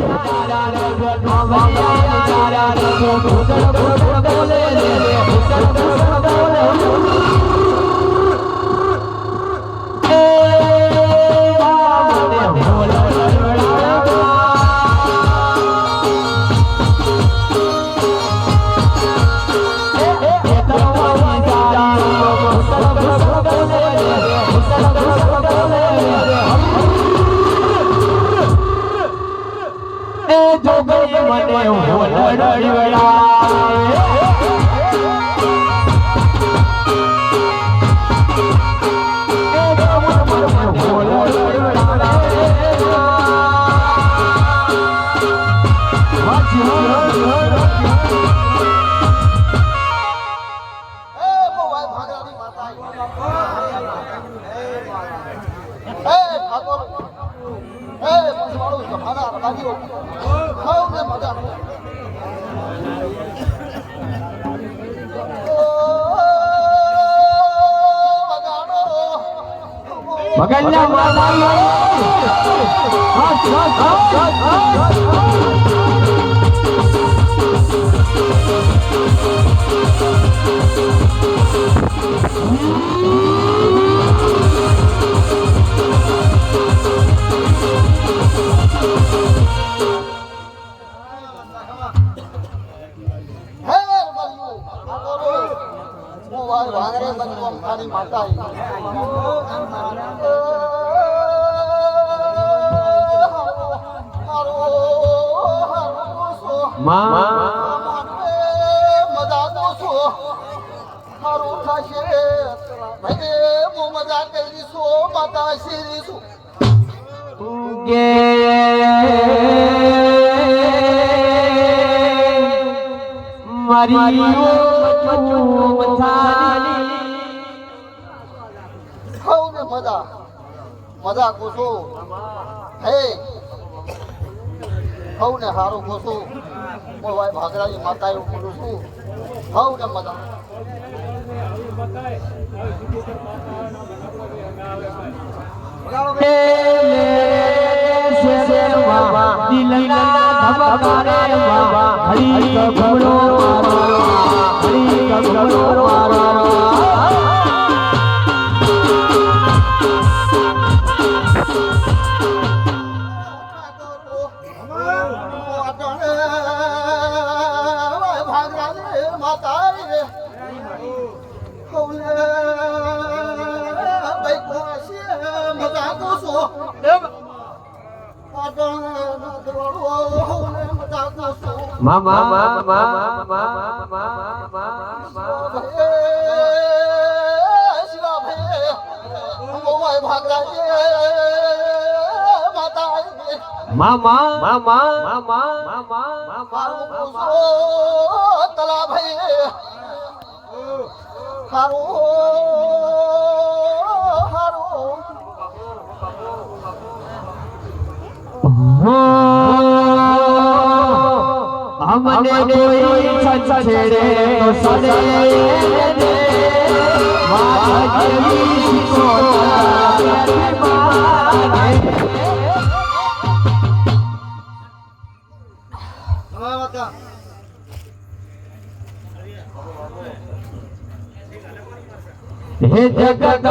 Baba, ખાવ ને મજા વા- વાંગરે બલ્લુ માતા મજા મજા કરીશું માતા શીરીશું કે મારી ખાવ ને મજા મજા કોસો હે ખાવ ને હારું કોસો હું ભાઈ ભાગરાજી માતા એવું બોલું છું. સૌને મજા હરી કબરો હરી કબરો મામા મામા મામા. મામા મામા મામા મામા મામા અમને કોઈ છેડે તો સદે મારી શિકોત હે જગત